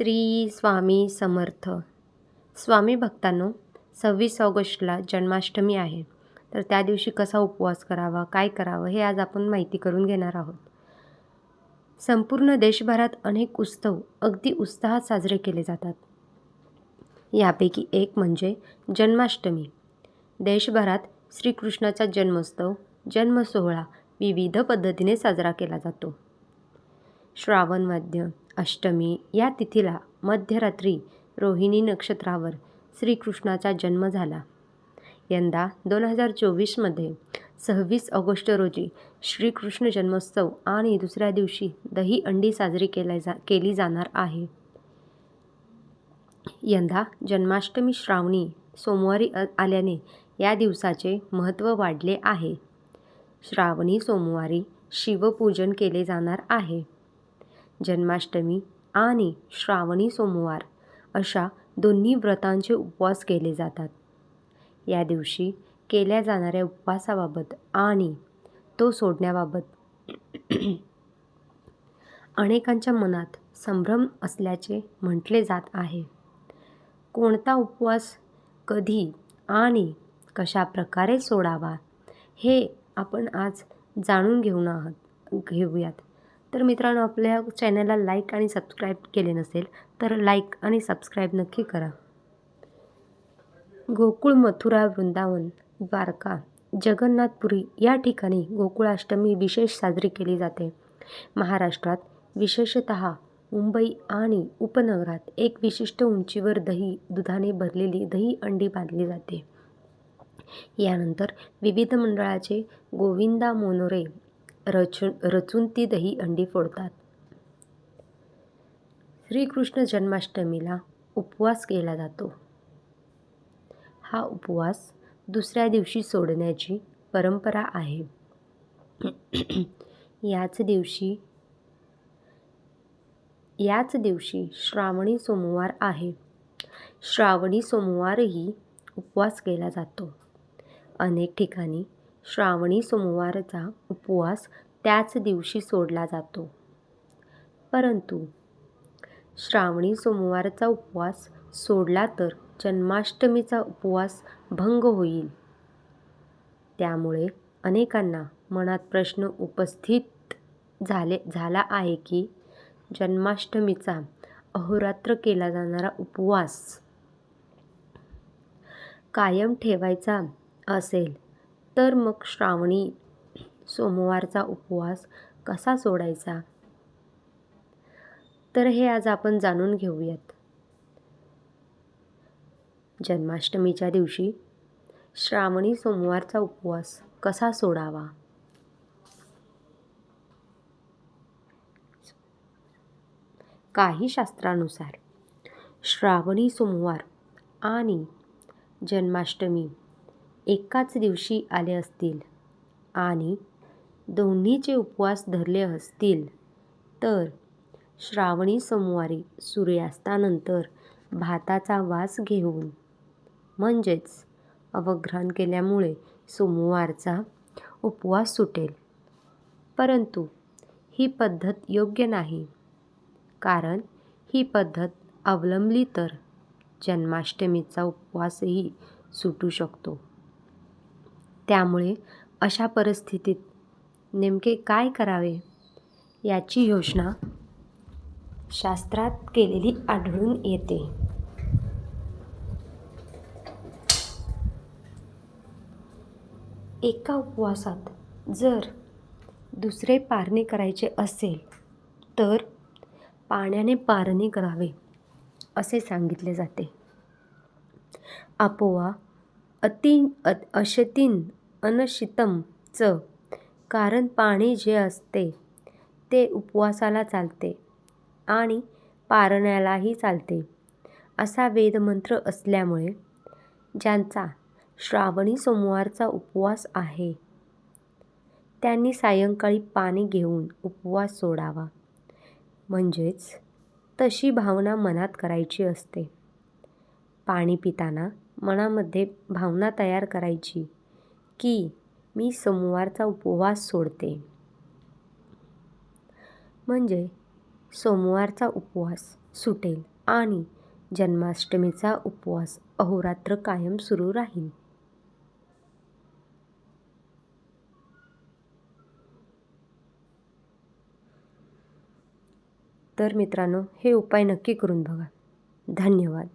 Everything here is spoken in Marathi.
श्री स्वामी समर्थ. स्वामी भक्तांनो सव्वीस ऑगस्टला जन्माष्टमी आहे. तर त्या दिवशी कसा उपवास करावा काय करावं हे आज आपण माहिती करून घेणार आहोत. संपूर्ण देशभरात अनेक उत्सव अगदी उत्साहात साजरे केले जातात. यापैकी एक म्हणजे जन्माष्टमी. देशभरात श्रीकृष्णाचा जन्मोत्सव जन्मसोहळा विविध पद्धतीने साजरा केला जातो. श्रावण अष्टमी या तिथीला मध्यरात्री रोहिणी नक्षत्रावर श्रीकृष्णाचा जन्म झाला. यंदा दोन हजार चोवीसमध्ये सव्वीस ऑगस्ट रोजी श्रीकृष्ण जन्मोत्सव आणि दुसऱ्या दिवशी दही अंडी साजरी केल्या जा केली जाणार आहे. यंदा जन्माष्टमी श्रावणी सोमवारी आल्याने या दिवसाचे महत्त्व वाढले आहे. श्रावणी सोमवारी शिवपूजन केले जाणार आहे. जन्माष्टमी आणि श्रावणी सोमवार अशा दोन्ही व्रतांचे उपवास केले जातात. या दिवशी केल्या जाणाऱ्या उपवासाबाबत आणि तो सोडण्याबाबत अनेकांच्या मनात संभ्रम असल्याचे म्हटले जात आहे. कोणता उपवास कधी आणि कशा प्रकारे सोडावा हे आपण आज जाणून घेऊन आहात घेऊयात. तर मित्रांनो आपल्या चॅनलला लाईक आणि सबस्क्राईब केले नसेल तर लाईक आणि सबस्क्राईब नक्की करा. गोकुळ मथुरा वृंदावन द्वारका जगन्नाथपुरी या ठिकाणी गोकुळाष्टमी विशेष साजरी केली जाते. महाराष्ट्रात विशेषत मुंबई आणि उपनगरात एक विशिष्ट उंचीवर दही दुधाने भरलेली दही अंडी बांधली जाते. यानंतर विविध मंडळाचे गोविंदा मोनोरे रचून रचून ती दही अंडी फोडतात. श्रीकृष्ण जन्माष्टमीला उपवास केला जातो. हा उपवास दुसऱ्या दिवशी सोडण्याची परंपरा आहे. याच दिवशी याच दिवशी श्रावणी सोमवार आहे. श्रावणी सोमवारही उपवास केला जातो. अनेक ठिकाणी श्रावणी सोमवारचा उपवास त्याच दिवशी सोडला जातो. परंतु श्रावणी सोमवारचा उपवास सोडला तर जन्माष्टमीचा उपवास भंग होईल. त्यामुळे अनेकांना मनात प्रश्न उपस्थित झाले झाला आहे की जन्माष्टमीचा अहोरात्र केला जाणारा उपवास कायम ठेवायचा असेल तर मग श्रावणी सोमवारचा उपवास कसा सोडायचा? तर हे आज आपण जाणून घेऊयात. जन्माष्टमीच्या दिवशी श्रावणी सोमवारचा उपवास कसा सोडावा? काही शास्त्रानुसार श्रावणी सोमवार आणि जन्माष्टमी एकाच दिवशी आले असतील आणि दोन्हीचे उपवास धरले असतील तर श्रावणी सोमवारी सूर्यास्तानंतर भाताचा वास घेऊन म्हणजेच अवघ्राण केल्यामुळे सोमवारचा उपवास सुटेल. परंतु ही पद्धत योग्य नाही कारण ही पद्धत अवलंबली तर जन्माष्टमीचा उपवासही सुटू शकतो. त्यामुळे अशा परिस्थितीत नेमके काय करावे याची योजना शास्त्रात केलेली आढळून येते. एका उपवासात जर दुसरे पारणे करायचे असेल तर पाण्याने पारणे करावे असे सांगितले जाते. आपोआ अति अशतीन अनशितमचं कारण पाणी जे असते ते उपवासाला चालते आणि पारण्यालाही चालते. असा वेदमंत्र असल्यामुळे ज्यांचा श्रावणी सोमवारचा उपवास आहे त्यांनी सायंकाळी पाणी घेऊन उपवास सोडावा. म्हणजेच तशी भावना मनात करायची असते. पाणी पिताना मनामध्ये भावना तयार करायची. की मी सोमवारचा उपवास सोडते. म्हणजे सोमवारचा उपवास सुटेल आणि जन्माष्टमीचा उपवास अहोरात्र कायम सुरू राहील. तर मित्रांनो हे उपाय नक्की करून बघा. धन्यवाद.